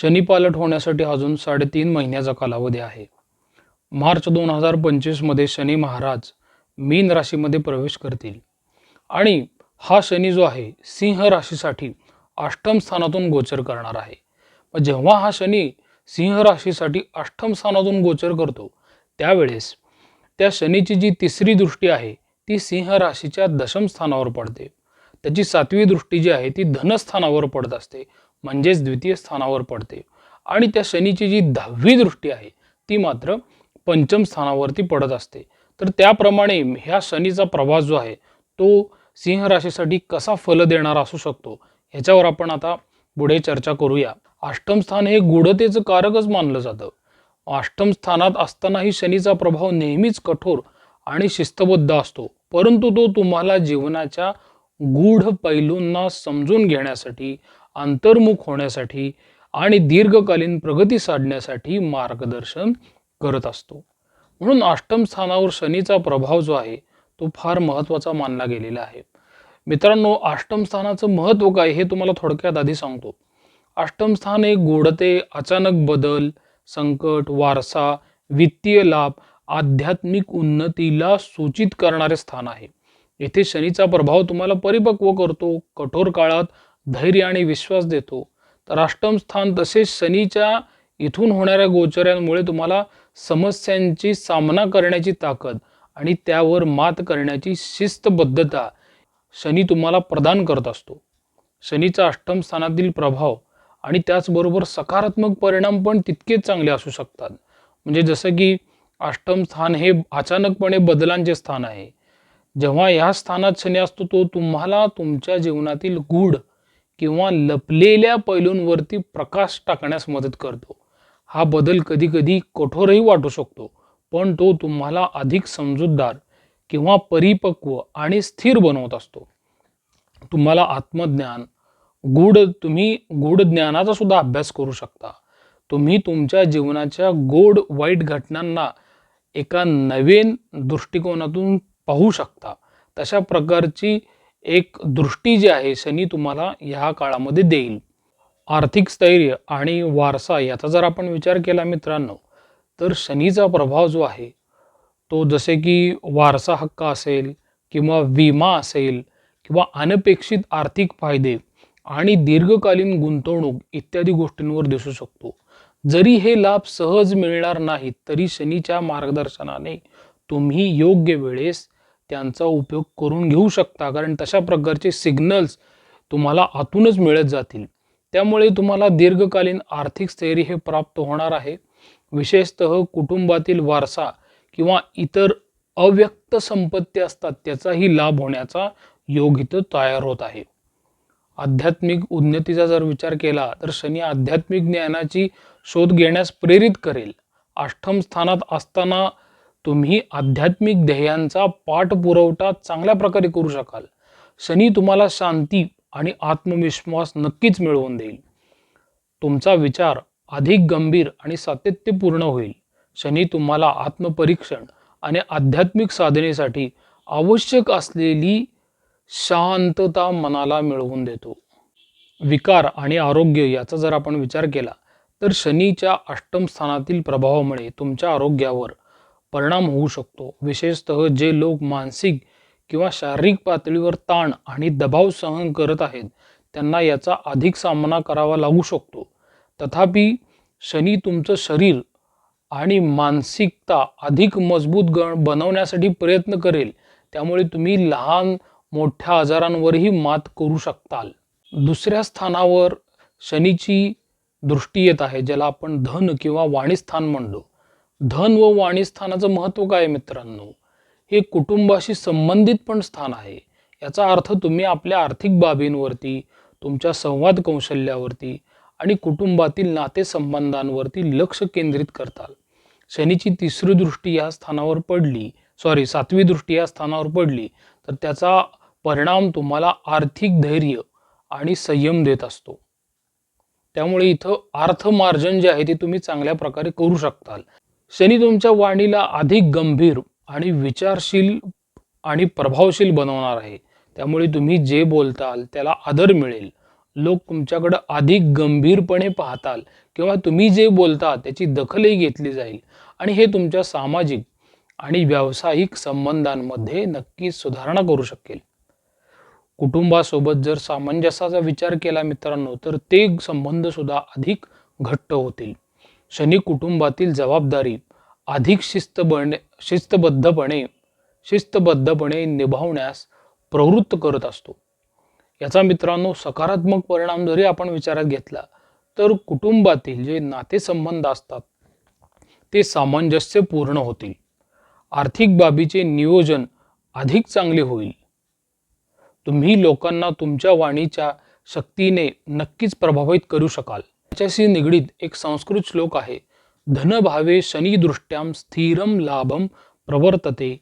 शनीपालट होण्यासाठी अजून साडेतीन महिन्याचा कालावधी आहे. मार्च दोन हजार पंचवीसमध्ये शनी महाराज मीन राशीमध्ये प्रवेश करतील. आणि हा शनी जो आहे सिंह राशीसाठी अष्टम स्थानातून गोचर करणार आहे. जेव्हा हा शनी सिंह राशीसाठी अष्टम स्थानातून गोचर करतो त्यावेळेस त्या शनीची जी तिसरी दृष्टी आहे ती सिंह राशीच्या दशम स्थानावर पडते. त्याची सातवी दृष्टी जी आहे ती धनस्थानावर पडत असते. म्हणजेच द्वितीय स्थानावर पडते. आणि त्या शनीची जी दहावी दृष्टी आहे ती मात्र पंचम स्थानावरती पडत असते. तर त्याप्रमाणे ह्या शनीचा प्रभाव जो आहे तो सिंह राशीसाठी कसा फल देणारा असू शकतो ह्याच्यावर आपण आता पुढे चर्चा करूया. अष्टम स्थान हे गूढतेचं कारकच मानलं जातं. अष्टम स्थानात असतानाही शनीचा प्रभाव नेहमीच कठोर आणि शिस्तबद्ध असतो. परंतु तो तुम्हाला जीवनाच्या गूढ पैलूंना समजून घेण्यासाठी अंतर्मुख होण्यासाठी आणि दीर्घकालीन प्रगती साधण्यासाठी मार्गदर्शन करत असतो. म्हणून अष्टम स्थानावर शनीचा प्रभाव जो आहे तो फार महत्त्वाचा मानला गेलेला आहे. मित्रांनो अष्टम स्थानाचं महत्त्व काय हे तुम्हाला थोडक्यात आधी सांगतो. अष्टम स्थान हे गोडते अचानक बदल संकट वारसा वित्तीय लाभ आध्यात्मिक उन्नतीला सूचित करणारे स्थान आहे. येथे शनीचा प्रभाव तुम्हाला परिपक्व करतो. कठोर काळात धैर्य आणि विश्वास देतो. तर अष्टम स्थान तसेच शनीच्या इथून होणाऱ्या गोचऱ्यांमुळे तुम्हाला समस्यांची सामना करण्याची ताकद आणि त्यावर मात करण्याची शिस्तबद्धता शनी तुम्हाला प्रदान करत असतो. शनीचा अष्टम स्थानातील प्रभाव आणि त्याचबरोबर सकारात्मक परिणाम पण तितकेच चांगले असू शकतात. म्हणजे जसं की अष्टम स्थान हे अचानकपणे बदलांचे स्थान आहे. जेव्हा ह्या स्थानात शनी असतो तो तुम्हाला तुमच्या जीवनातील गूढ किंवा लपलेल्या पैलूंवरती प्रकाश टाकण्यास मदत करतो. हा बदल कधीकधी कठोरही वाटू शकतो पण तो तुम्हाला अधिक समजूतदार किंवा परिपक्व आणि स्थिर बनवत असतो. तुम्हाला आत्मज्ञान गूढ तुम्ही गूढ ज्ञानाचा सुद्धा अभ्यास करू शकता. तुम्ही तुमच्या जीवनाच्या गोड वाईट घटनांना एका नवीन दृष्टिकोनातून पाहू शकता. तशा प्रकारची एक दृष्टी जी आहे शनी तुम्हाला ह्या काळामध्ये देईल. आर्थिक स्थैर्य आणि वारसा याचा जर आपण विचार केला मित्रांनो तर शनीचा प्रभाव जो आहे तो जसे की वारसा हक्क असेल किंवा विमा असेल किंवा अनपेक्षित आर्थिक फायदे आणि दीर्घकालीन गुंतवणूक इत्यादी गोष्टींवर दिसू शकतो. जरी हे लाभ सहज मिळणार नाहीत तरी शनीच्या मार्गदर्शनाने तुम्ही योग्य वेळेस त्यांचा उपयोग करून घेऊ शकता. कारण तशा प्रकारचे सिग्नल्स तुम्हाला आतूनच मिळत जातील. त्यामुळे तुम्हाला दीर्घकालीन आर्थिक स्थैर्य हे प्राप्त होणार आहे. विशेषतः कुटुंबातील वारसा किंवा इतर अव्यक्त संपत्ती असतात त्याचाही लाभ होण्याचा योग इथं तयार होत आहे. आध्यात्मिक उन्नतीचा जर विचार केला तर शनी आध्यात्मिक ज्ञानाची शोध घेण्यास प्रेरित करेल. अष्टम स्थानात असताना तुम्ही आध्यात्मिक ध्येयांचा पाठपुरवठा चांगल्या प्रकारे करू शकाल. शनी तुम्हाला शांती आणि आत्मविश्वास नक्कीच मिळवून देईल. तुमचा विचार अधिक गंभीर आणि सातत्यपूर्ण होईल. शनी तुम्हाला आत्मपरीक्षण आणि आध्यात्मिक साधनेसाठी आवश्यक असलेली शांतता मनाला मिळवून देतो. विकार आणि आरोग्य याचा जर आपण विचार केला तर शनीच्या अष्टम स्थानातील प्रभावामुळे तुमच्या आरोग्यावर परिणाम होऊ शकतो. विशेषतः जे लोक मानसिक किंवा शारीरिक पातळीवर ताण आणि दबाव सहन करत आहेत त्यांना याचा अधिक सामना करावा लागू शकतो. तथापि शनी तुमचं शरीर आणि मानसिकता अधिक मजबूत ग बनवण्यासाठी प्रयत्न करेल. त्यामुळे तुम्ही लहान मोठ्या आजारांवरही मात करू शकताल. दुसऱ्या स्थानावर शनीची दृष्टी येत आहे ज्याला आपण धन किंवा वाणीस्थान म्हणतो धन व वाणी स्थानाचं महत्त्व काय मित्रांनो? हे कुटुंबाशी संबंधित पण स्थान आहे. याचा अर्थ तुम्ही आपल्या आर्थिक बाबींवरती तुमच्या संवाद कौशल्यावरती आणि कुटुंबातील नातेसंबंधांवरती लक्ष केंद्रित करताल. शनीची तिसरी दृष्टी या स्थानावर पडली. सॉरी सातवी दृष्टी या स्थानावर पडली. तर त्याचा परिणाम तुम्हाला आर्थिक धैर्य आणि संयम देत असतो. त्यामुळे इथं अर्थमार्जन जे आहे ते तुम्ही चांगल्या प्रकारे करू शकताल. शनी तुमच्या वाणीला अधिक गंभीर आणि विचारशील आणि प्रभावशील बनवणार आहे. त्यामुळे तुम्ही जे बोलताल त्याला आदर मिळेल. लोक तुमच्याकडं अधिक गंभीरपणे पाहताल किंवा तुम्ही जे बोलता त्याची दखलही घेतली जाईल. आणि हे तुमच्या सामाजिक आणि व्यावसायिक संबंधांमध्ये नक्कीच सुधारणा करू शकेल. कुटुंबासोबत जर सामंजस्याचा विचार केला मित्रांनो तर ते संबंध सुद्धा अधिक घट्ट होतील. शनी कुटुंबातील जबाबदारी अधिक शिस्तबणे शिस्तबद्धपणे शिस्तबद्धपणे निभावण्यास प्रवृत्त करत असतो. याचा मित्रांनो सकारात्मक परिणाम जरी आपण विचारात घेतला तर कुटुंबातील जे नातेसंबंध असतात ते सामंजस्य पूर्ण होतील. आर्थिक बाबीचे नियोजन अधिक चांगले होईल. तुम्ही लोकांना तुमच्या वाणीच्या शक्तीने नक्कीच प्रभावित करू शकाल. त्याच्याशी निगडीत एक संस्कृत श्लोक आहे. धनभावे शनिदृष्ट्याम स्थिरम लाभम प्रवर्तते.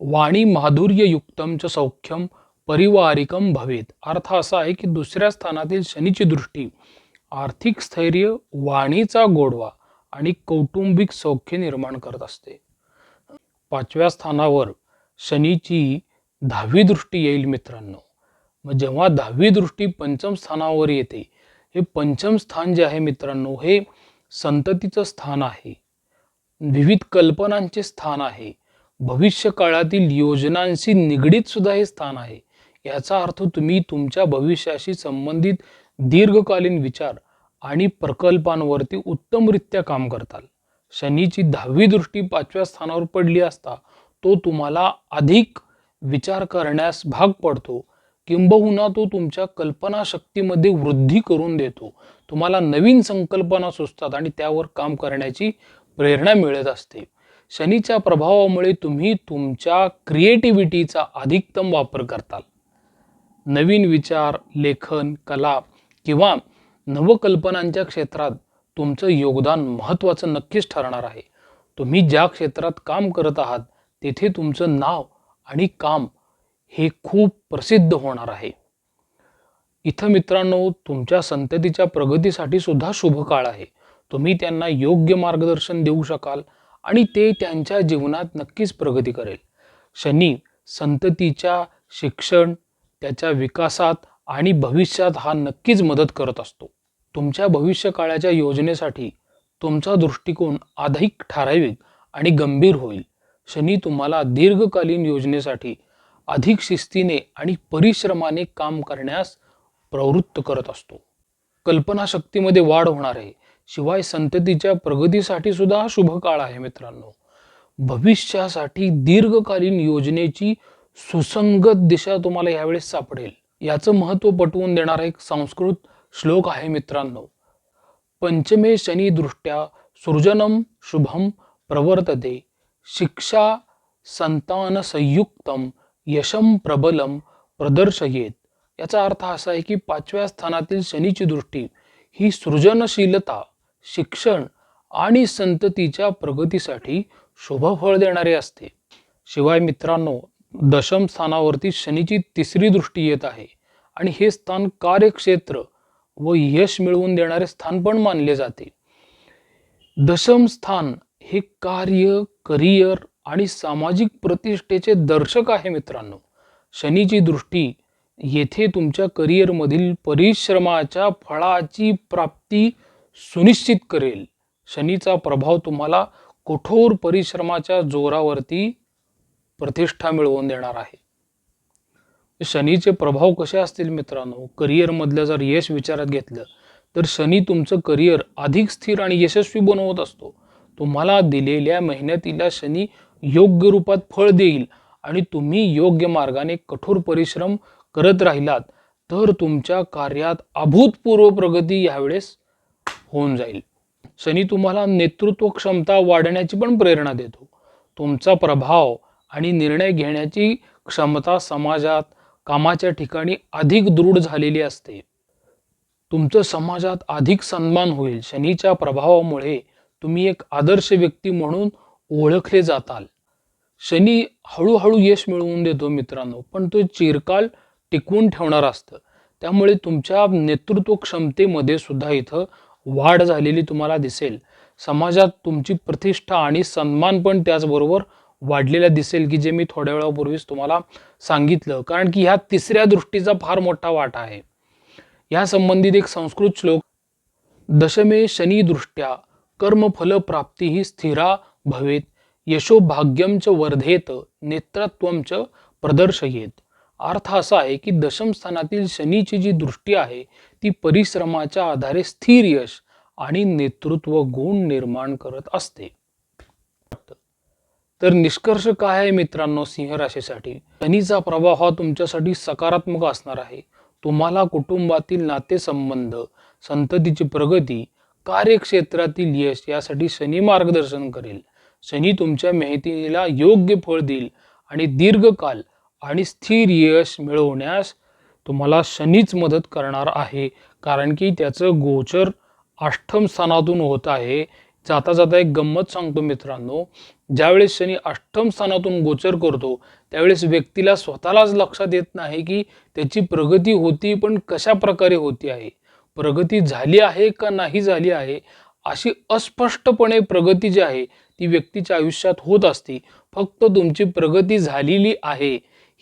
वाणी माधुर्ययुक्तम च सौख्यम परिवारिकम भवेत. अर्थ असा आहे की दुसऱ्या स्थानातील शनीची दृष्टी आर्थिक स्थैर्य वाणीचा गोडवा आणि कौटुंबिक सौख्य निर्माण करत असते. पाचव्या स्थानावर शनीची दहावी दृष्टी येईल मित्रांनो. मग जेव्हा दहावी दृष्टी पंचम स्थानावर येते हे पंचम स्थान जे आहे मित्रांनो हे संततीचं स्थान आहे. विविध कल्पनांचे स्थान आहे. भविष्य काळातील योजनांशी निगडीत सुद्धा हे स्थान आहे. याचा अर्थ तुम्ही तुमच्या भविष्याशी संबंधित दीर्घकालीन विचार आणि प्रकल्पांवरती उत्तमरित्या काम करताल. शनीची दहावी दृष्टी पाचव्या स्थानावर पडली असता तो तुम्हाला अधिक विचार करण्यास भाग पडतो. किंबहुना तो तुमच्या कल्पनाशक्तीमध्ये वृद्धी करून देतो. तुम्हाला नवीन संकल्पना सुचतात आणि त्यावर काम करण्याची प्रेरणा मिळत असते. शनीच्या प्रभावामुळे तुम्ही तुमच्या क्रिएटिव्हिटीचा अधिकतम वापर करताल. नवीन विचार लेखन कला किंवा नवकल्पनांच्या क्षेत्रात तुमचं योगदान महत्त्वाचं नक्कीच ठरणार आहे. तुम्ही ज्या क्षेत्रात काम करत आहात तेथे तुमचं नाव आणि काम हे खूप प्रसिद्ध होणार आहे. इथं मित्रांनो तुमच्या संततीच्या प्रगतीसाठी सुद्धा शुभ काळ आहे. तुम्ही त्यांना योग्य मार्गदर्शन देऊ शकाल आणि ते त्यांच्या जीवनात नक्कीच प्रगती करेल. शनी संततीच्या शिक्षण त्याच्या विकासात आणि भविष्यात हा नक्कीच मदत करत असतो. तुमच्या भविष्य काळाच्या योजनेसाठी तुमचा दृष्टिकोन अधिक ठराविक आणि गंभीर होईल. शनी तुम्हाला दीर्घकालीन योजनेसाठी अधिक शिस्तीने आणि परिश्रमाने काम करण्यास प्रवृत्त करत असतो. कल्पनाशक्तीमध्ये वाढ होणार आहे. शिवाय संततीच्या प्रगतीसाठी सुद्धा हा शुभ काळ आहे मित्रांनो. भविष्यासाठी दीर्घकालीन योजनेची सुसंगत दिशा तुम्हाला यावेळेस सापडेल. याचं महत्त्व पटवून देणारा एक संस्कृत श्लोक आहे मित्रांनो. पंचमे शनी दृष्ट्या सृजनम शुभम प्रवर्तते. शिक्षा संतान संयुक्तम. यशम प्रबलम प्रदर्शयेत. याचा अर्थ असा आहे की पाचव्या स्थानातील शनीची दृष्टी ही सृजनशीलता शिक्षण आणि संततीच्या प्रगतीसाठी शुभफळ देणारे असते. शिवाय मित्रांनो दशम स्थानावरती शनीची तिसरी दृष्टी येत आहे आणि हे स्थान कार्यक्षेत्र व यश मिळवून देणारे स्थान पण मानले जाते. दशम स्थान हे कार्य करिअर आणि सामाजिक प्रतिष्ठेचे दर्शक आहे मित्रांनो. शनीची दृष्टी येथे तुमच्या करिअरमधील परिश्रमाच्या फळाची प्राप्ती सुनिश्चित करेल. शनीचा प्रभाव तुम्हाला कठोर परिश्रमाच्या जोरावरती प्रतिष्ठा मिळवून देणार आहे. शनीचे प्रभाव कसे असतील मित्रांनो? करिअरमधलं जर यश विचारात घेतलं तर शनी तुमचं करिअर अधिक स्थिर आणि यशस्वी बनवत असतो. तुम्हाला दिलेल्या मेहनतीला शनी योग्य रूपात फळ देईल आणि तुम्ही योग्य मार्गाने कठोर परिश्रम करत राहिलात तर तुमच्या कार्यात अभूतपूर्व प्रगती यावेळेस होऊन जाईल. शनी तुम्हाला नेतृत्व क्षमता वाढण्याची पण प्रेरणा देतो. तुमचा प्रभाव आणि निर्णय घेण्याची क्षमता समाजात कामाच्या ठिकाणी अधिक दृढ झालेली असते. तुमचं समाजात अधिक सन्मान होईल. शनीच्या प्रभावामुळे तुम्ही एक आदर्श व्यक्ती म्हणून ओळखले जाताल. शनी हळूहळू यश मिळवून देतो मित्रांनो पण तो चिरकाल टिकवून ठेवणार असतं. त्यामुळे तुमच्या नेतृत्व क्षमतेमध्ये सुद्धा इथं वाढ झालेली तुम्हाला दिसेल. समाजात तुमची प्रतिष्ठा आणि सन्मान पण त्याचबरोबर वाढलेला दिसेल की जे मी थोड्या वेळापूर्वीच तुम्हाला सांगितलं. कारण की ह्या तिसऱ्या दृष्टीचा फार मोठा वाटा आहे. या संबंधित एक संस्कृत श्लोक दशमे शनी दृष्ट्या कर्मफलप्राप्ती ही स्थिरा भवेत. यशोभाग्यम च वर्धेत नेत्रत्वम च प्रदर्शयेत. अर्थ असा आहे की दशम स्थानातील शनीची जी दृष्टी आहे ती परिश्रमाच्या आधारे स्थिर यश आणि नेतृत्व गुण निर्माण करत असते. तर निष्कर्ष काय आहे मित्रांनो सिंह राशीसाठी? शनीचा प्रभाव हा तुमच्यासाठी सकारात्मक असणार आहे. तुम्हाला कुटुंबातील नातेसंबंध संततीची प्रगती कार्यक्षेत्रातील यश यासाठी शनी मार्गदर्शन करेल. शनी तुमच्या मेहनतीला योग्य फळ देईल आणि दीर्घकाल आणि स्थिर यश मिळवण्यास तुम्हाला शनीच मदत करणार आहे. कारण की त्याचं गोचर अष्टम स्थानातून होत आहे. जाता जाता एक गंमत सांगतो मित्रांनो. ज्यावेळेस शनी अष्टम स्थानातून गोचर करतो त्यावेळेस व्यक्तीला स्वतःलाच लक्षात येत नाही की त्याची प्रगती होती पण कशा प्रकारे होती आहे. प्रगती झाली आहे का नाही झाली आहे? अशी अस्पष्टपणे प्रगती जी आहे ती व्यक्तीच्या आयुष्यात होत असते. फक्त तुमची प्रगती झालेली आहे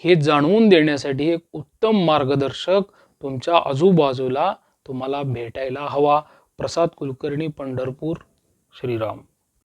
हे जाणवून देण्यासाठी एक उत्तम मार्गदर्शक तुमच्या आजूबाजूला तुम्हाला भेटायला हवा. प्रसाद कुलकर्णी पंढरपूर श्रीराम.